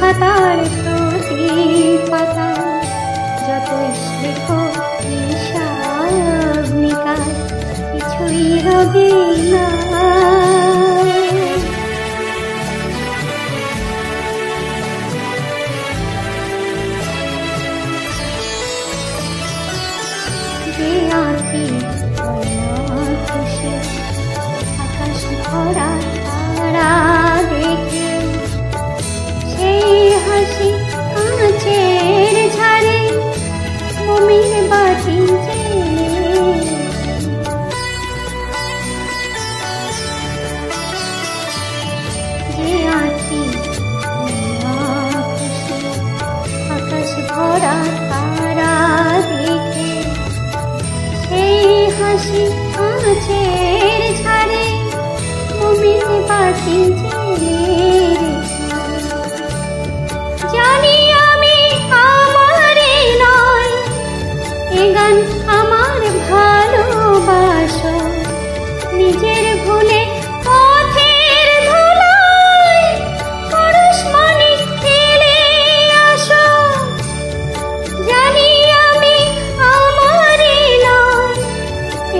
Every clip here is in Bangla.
পাতার প্রতি পাতা যত লেখো বিশাল অগ্নিকার কিছুই রবি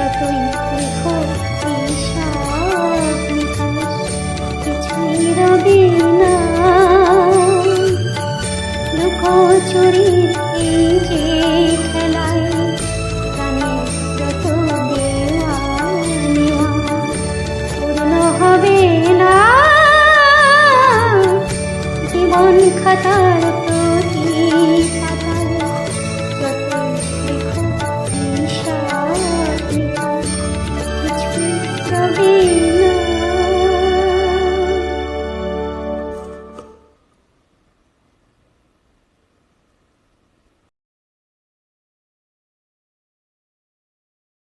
We record.